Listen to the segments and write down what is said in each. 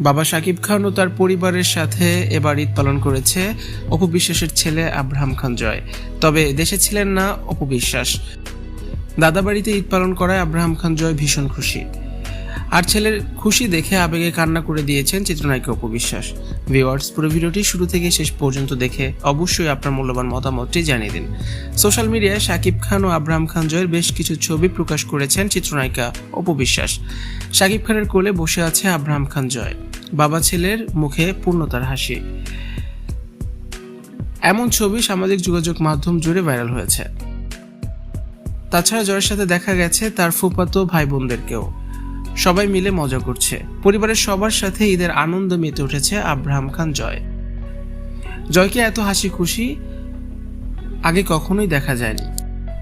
বাবা শাকিব খান ও তার পরিবারের সাথে এবার ঈদ পালন করেছে অপু বিশ্বাসের ছেলে আব্রাহাম খান জয়। তবে দেশে ছিলেন না অপু বিশ্বাস। দাদা বাড়িতে ঈদ পালন করায় আব্রাহাম খান জয় ভীষণ খুশি। আর ছেলের খুশি দেখে আবেগে কান্না করে দিয়েছেন চিত্রনায়িকা অপু বিশ্বাস। ভিওয়ার্স পুরো ভিডিওটি শুরু থেকে শেষ পর্যন্ত দেখে অবশ্যই আপনার মূল্যবান মতামতটি জানিয়ে দিন। সোশ্যাল মিডিয়ায় শাকিব খান ও আব্রাহাম খান জয়ের বেশ কিছু ছবি প্রকাশ করেছেন চিত্রনায়িকা অপু বিশ্বাস। শাকিব খানের কোলে বসে আছে আব্রাহাম খান জয়। বাবা ছেলের মুখে পূর্ণতার হাসি। এমন ছবি সামাজিক যোগাযোগ মাধ্যম জুড়ে ভাইরাল হয়েছে। তাছাড়া জয়ের সাথে দেখা গেছে তার ফুফাতো ভাই বোনদেরকেও সবাই মিলে মজা করছে। পরিবারের সবার সাথে ঈদের আনন্দ মেতে উঠেছে আব্রাহাম খান জয়। জয়কে এত হাসি খুশি আগে কখনোই দেখা যায়নি।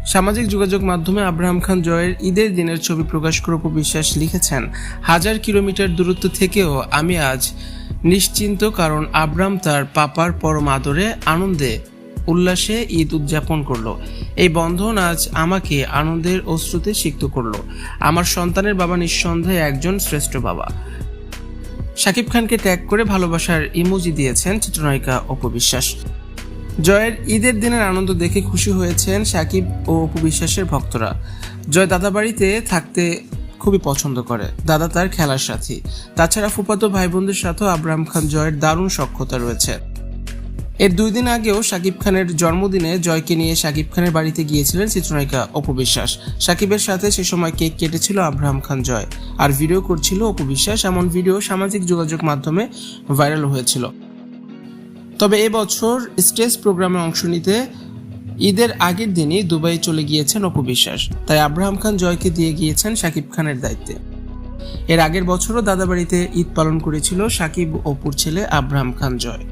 সামাজিক যোগাযোগ মাধ্যমে আব্রাহাম খান জয়ের ঈদের দিনের ছবি প্রকাশ করে বিশ্বাস লিখেছেন, হাজার কিলোমিটার দূরত্ব থেকেও আমি আজ নিশ্চিন্ত কারণ আব্রাম তার পাপার পরম আদরে, আনন্দে, উল্লাসে ঈদ উদযাপন করল। এই বন্ধন আজ আমাকে আনন্দের অশ্রুতে সিক্ত করল। আমার সন্তানের বাবা নিঃসন্দেহে একজন শ্রেষ্ঠ বাবা। শাকিব খানকে ট্যাগ করে ভালোবাসার ইমোজি দিয়েছেন চিত্রনায়িকা অপু বিশ্বাস। জয়ের ঈদের দিনের আনন্দ দেখে খুশি হয়েছেন সাকিব ও অপু বিশ্বাসের ভক্তরা। জয় দাদা বাড়িতে থাকতে খুবই পছন্দ করে। দাদা তার খেলার সাথী। তাছাড়া ফুপাতো ভাই বোনদের সাথেও আব্রাহাম খান জয়ের দারুণ সক্ষতা রয়েছে। এর দুই দিন আগেও শাকিব খানের জন্মদিনে জয়কে নিয়ে শাকিব খানের বাড়িতে গিয়েছিলেন চিত্রনায়িকা অপু বিশ্বাস। শাকিবের সাথে সে সময় কেক কেটেছিল আব্রাহাম খান জয়। আর ভিডিও করছিল অপু বিশ্বাস। এমন ভিডিও সামাজিক যোগাযোগ মাধ্যমে ভাইরাল হয়েছিল। তবে এবছর স্টেজ প্রোগ্রামে অংশ নিতে ঈদের আগের দিনই দুবাই চলে গিয়েছেন অপু বিশ্বাস। তাই আব্রাহাম খান জয়কে দিয়ে গিয়েছেন শাকিব খানের দায়িত্বে। এর আগের বছরও দাদাবাড়িতে ঈদ পালন করেছিল শাকিব অপুর ছেলে আব্রাহাম খান জয়।